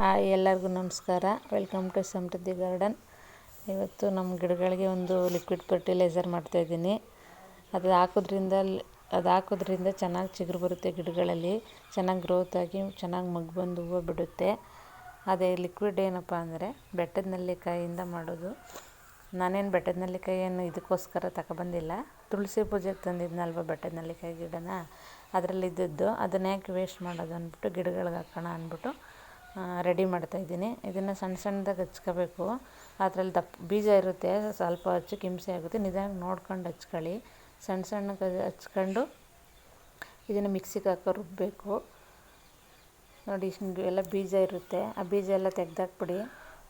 Hi ಎಲ್ಲರಿಗೂ ನಮಸ್ಕಾರ. Welcome to Samriddhi garden ಇವತ್ತು ನಮ್ಮ ಗಿಡಗಳಿಗೆ ಒಂದು ಲಿಕ್ವಿಡ್ ಫರ್ಟಿಲೈಸರ್ ಮಾಡ್ತಾಯಿದ್ದೀನಿ ಅದು ಹಾಕೋದ್ರಿಂದ ಅದು ಹಾಕೋದ್ರಿಂದ ಚೆನ್ನಾಗಿ ಚಿಗುರು ಬರುತ್ತೆ ಗಿಡಗಳಲ್ಲಿ. ಚೆನ್ನಾಗಿ ಗ್ರೋತ್ ಆಗಿ ಚೆನ್ನಾಗಿ ಮಗ್ಗು ಬಂದು ಹೂವು ಬಿಡುತ್ತೆ. ಅದೇ ಲಿಕ್ವಿಡ್ ಏನಪ್ಪ ಅಂದರೆ ಬೆಟ್ಟದ ನೆಲ್ಲಿಕಾಯಿಂದ ಮಾಡೋದು. ನಾನೇನು ಬೆಟ್ಟದ ನೆಲ್ಲಿಕಾಯಿಯನ್ನು ಇದಕ್ಕೋಸ್ಕರ ತಗೊಬಂದಿಲ್ಲ. ತುಳಸಿ ಪೂಜೆಗೆ ತಂದಿದ್ನಲ್ವ ಬೆಟ್ಟದ ನೆಲ್ಲಿಕಾಯಿ ಗಿಡನ? ಅದರಲ್ಲಿದ್ದದ್ದು. ಅದನ್ನ ಯಾಕೆ ವೇಸ್ಟ್ ಮಾಡೋದು ಅಂದ್ಬಿಟ್ಟು ಗಿಡಗಳಿಗೆ ಹಾಕೋಣ ಅಂದ್ಬಿಟ್ಟು ರೆಡಿ ಮಾಡ್ತಾಯಿದ್ದೀನಿ ಇದನ್ನು ಸಣ್ಣ ಸಣ್ಣದಾಗಿ ಹಚ್ಕೋಬೇಕು. ಅದ್ರಲ್ಲಿ ದಪ್ಪ ಬೀಜ ಇರುತ್ತೆ, ಸ್ವಲ್ಪ ಹಚ್ಚಿ ಕಿಮ್ಸೆ ಆಗುತ್ತೆ. ನಿಧಾನಕ್ಕೆ ನೋಡ್ಕೊಂಡು ಹಚ್ಕೊಳ್ಳಿ. ಸಣ್ಣ ಸಣ್ಣಗೆ ಹಚ್ಕೊಂಡು ಇದನ್ನು ಮಿಕ್ಸಿಗೆ ಹಾಕೋ ರುಬ್ಬಬೇಕು ನೋಡಿ ಇಷ್ಟು ಎಲ್ಲ ಬೀಜ ಇರುತ್ತೆ. ಆ ಬೀಜ ಎಲ್ಲ ತೆಗ್ದಾಕ್ಬಿಡಿ.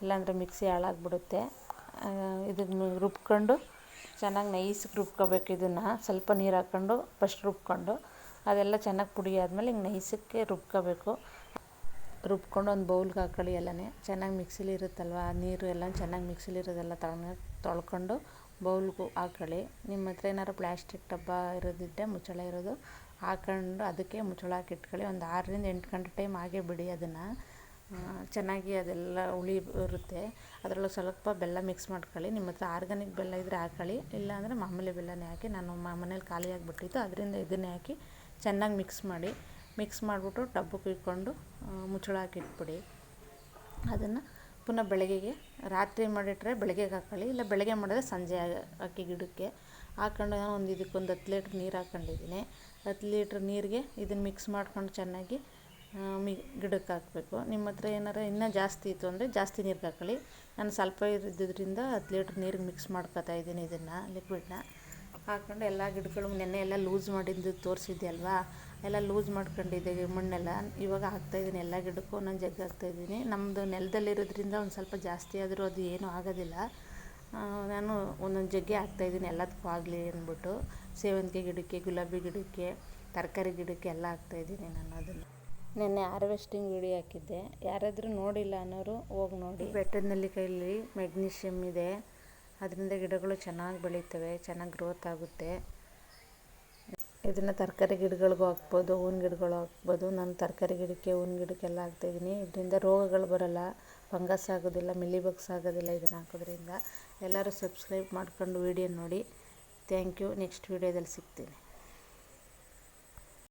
ಇಲ್ಲಾಂದರೆ ಮಿಕ್ಸಿ ಹಾಳಾಗ್ಬಿಡುತ್ತೆ. ಇದನ್ನು ರುಬ್ಕೊಂಡು ಚೆನ್ನಾಗಿ ನೈಸ್ಗೆ ರುಬ್ಕೋಬೇಕು ಇದನ್ನು. ಸ್ವಲ್ಪ ನೀರು ಹಾಕ್ಕೊಂಡು ಫಸ್ಟ್ ರುಬ್ಕೊಂಡು. ಅದೆಲ್ಲ ಚೆನ್ನಾಗಿ ಪುಡಿ ಆದಮೇಲೆ ಹಿಂಗೆ ನೈಸಕ್ಕೆ ರುಬ್ಕೋಬೇಕು. ರುಬ್ಕೊಂಡು ಒಂದು ಬೌಲ್ಗೆ ಹಾಕ್ಕೊಳ್ಳಿ ಎಲ್ಲನೇ. ಚೆನ್ನಾಗಿ ಮಿಕ್ಸಿಲಿ ಇರುತ್ತಲ್ವ? ನೀರು ಎಲ್ಲ ಚೆನ್ನಾಗಿ ಮಿಕ್ಸಿಲಿ ಇರೋದೆಲ್ಲ ತಗೊಂಡು ತೊಳ್ಕೊಂಡು ಬೌಲ್ಗೂ ಹಾಕ್ಕೊಳ್ಳಿ ನಿಮ್ಮ ಹತ್ರ ಏನಾದ್ರು ಪ್ಲ್ಯಾಸ್ಟಿಕ್ ಡಬ್ಬ ಇರೋದಿದ್ದರೆ ಮುಚ್ಚಳ ಇರೋದು, ಹಾಕೊಂಡು ಅದಕ್ಕೆ ಮುಚ್ಚಳ ಹಾಕಿ ಇಟ್ಕೊಳ್ಳಿ ಒಂದು ಆರರಿಂದ ಎಂಟು ಗಂಟೆ ಟೈಮ್ ಹಾಗೆ ಬಿಡಿ ಅದನ್ನು. ಚೆನ್ನಾಗಿ ಅದೆಲ್ಲ ಹುಳಿ ಬರುತ್ತೆ ಅದರೊಳಗೆ ಸ್ವಲ್ಪ ಬೆಲ್ಲ ಮಿಕ್ಸ್ ಮಾಡ್ಕೊಳ್ಳಿ. ನಿಮ್ಮ ಹತ್ರ ಆರ್ಗಾನಿಕ್ ಬೆಲ್ಲ ಇದ್ದರೆ ಹಾಕ್ಕೊಳ್ಳಿ ಇಲ್ಲಾಂದರೆ ಮಾಮೂಲಿ ಬೆಲ್ಲನೇ ಹಾಕಿ. ನಾನು ಮನೇಲಿ ಖಾಲಿಯಾಗಿ ಬಿಟ್ಟಿತ್ತು ಅದರಿಂದ ಇದನ್ನೇ ಹಾಕಿ ಚೆನ್ನಾಗಿ ಮಿಕ್ಸ್ ಮಾಡಿ ಮಿಕ್ಸ್ ಮಾಡಿಬಿಟ್ಟು ಟಬ್ಬಕ್ಕೆ ಇಟ್ಕೊಂಡು ಮುಚ್ಚಳ ಹಾಕಿಟ್ಬಿಡಿ ಅದನ್ನು ಪುನಃ ಬೆಳಗ್ಗೆಗೆ, ರಾತ್ರಿ ಮಾಡಿಟ್ರೆ ಬೆಳಗ್ಗೆಗೆ ಹಾಕ್ಕೊಳ್ಳಿ ಇಲ್ಲ ಬೆಳಗ್ಗೆ ಮಾಡಿದ್ರೆ ಸಂಜೆ ಹಾಕಿ ಗಿಡಕ್ಕೆ. ಹಾಕ್ಕೊಂಡು ಒಂದು ಇದಕ್ಕೊಂದು ಹತ್ತು ಲೀಟ್ರ್ ನೀರು ಹಾಕ್ಕೊಂಡಿದ್ದೀನಿ ಹತ್ತು ಲೀಟ್ರ್ ನೀರಿಗೆ ಇದನ್ನು ಮಿಕ್ಸ್ ಮಾಡ್ಕೊಂಡು ಚೆನ್ನಾಗಿ ಮಿ, ಗಿಡಕ್ಕೆ ಹಾಕಬೇಕು. ನಿಮ್ಮ ಹತ್ರ ಏನಾರು ಇನ್ನೂ ಜಾಸ್ತಿ ಇತ್ತು ಅಂದರೆ ಜಾಸ್ತಿ ನೀರಿಗೆ ಹಾಕ್ಕೊಳ್ಳಿ ನಾನು ಸ್ವಲ್ಪ ಇದ್ದಿದ್ದರಿಂದ ಹತ್ತು ಲೀಟ್ರ್ ನೀರಿಗೆ ಮಿಕ್ಸ್ ಮಾಡ್ಕೊತಾ ಇದ್ದೀನಿ ಇದನ್ನು ಲಿಕ್ವಿಡ್ನ ಹಾಕ್ಕೊಂಡು ಎಲ್ಲ ಗಿಡಗಳು ನೆನ್ನೆ ಎಲ್ಲ ಲೂಸ್ ಮಾಡಿದ್ದು ತೋರಿಸಿದ್ದೆ ಅಲ್ವಾ ಎಲ್ಲ ಲೂಸ್ ಮಾಡ್ಕೊಂಡಿದ್ದೆ ಮಣ್ಣೆಲ್ಲ. ಇವಾಗ ಹಾಕ್ತಾಯಿದ್ದೀನಿ ಎಲ್ಲ ಗಿಡಕ್ಕೂ, ಒಂದೊಂದು ಜಗ್ಗಿ ಹಾಕ್ತಾಯಿದ್ದೀನಿ ನಮ್ಮದು ನೆಲದಲ್ಲಿರೋದ್ರಿಂದ ಒಂದು ಸ್ವಲ್ಪ ಜಾಸ್ತಿ ಆದರೂ ಅದು ಏನೂ ಆಗೋದಿಲ್ಲ. ನಾನು ಒಂದೊಂದು ಜಗ್ಗಿ ಹಾಕ್ತಾಯಿದ್ದೀನಿ ಎಲ್ಲದಕ್ಕೂ ಆಗಲಿ ಅಂದ್ಬಿಟ್ಟು. ಸೇವಂತಿಗೆ ಗಿಡಕ್ಕೆ, ಗುಲಾಬಿ ಗಿಡಕ್ಕೆ, ತರಕಾರಿ ಗಿಡಕ್ಕೆ ಎಲ್ಲ ಹಾಕ್ತಾಯಿದ್ದೀನಿ ನಾನು ಅದನ್ನು. ನೆನ್ನೆ ಹಾರ್ವೆಸ್ಟಿಂಗ್ ವಿಡಿಯೋ ಹಾಕಿದ್ದೆ. ಯಾರಾದರೂ ನೋಡಿಲ್ಲ ಅನ್ನೋರು ಹೋಗಿ ನೋಡಿ. ಬೆಟ್ಟದ ನೆಲ್ಲಿಕಾಯಲ್ಲಿ ಮೆಗ್ನೀಷಿಯಮ್ ಇದೆ. ಅದರಿಂದ ಗಿಡಗಳು ಚೆನ್ನಾಗಿ ಬೆಳೀತವೆ, ಚೆನ್ನಾಗಿ ಗ್ರೋತ್ ಆಗುತ್ತೆ. ಇದನ್ನು ತರಕಾರಿ ಗಿಡಗಳಿಗೂ ಹಾಕ್ಬೋದು, ಹೂವಿನ ಗಿಡಗಳು ಹಾಕ್ಬೋದು. ನಾನು ತರಕಾರಿ ಗಿಡಕ್ಕೆ ಹೂವಿನ ಗಿಡಕ್ಕೆಲ್ಲ ಹಾಕ್ತಾಯಿದ್ದೀನಿ ಇದರಿಂದ ರೋಗಗಳು ಬರೋಲ್ಲ, ಫಂಗಸ್ ಆಗೋದಿಲ್ಲ, ಮಿಲಿಬಗ್ಸ್ ಆಗೋದಿಲ್ಲ ಇದನ್ನು ಹಾಕೋದ್ರಿಂದ. ಎಲ್ಲರೂ ಸಬ್ಸ್ಕ್ರೈಬ್ ಮಾಡ್ಕೊಂಡು ವೀಡಿಯೋ ನೋಡಿ. ಥ್ಯಾಂಕ್ ಯು ನೆಕ್ಸ್ಟ್ ವೀಡಿಯೋದಲ್ಲಿ ಸಿಗ್ತೀನಿ.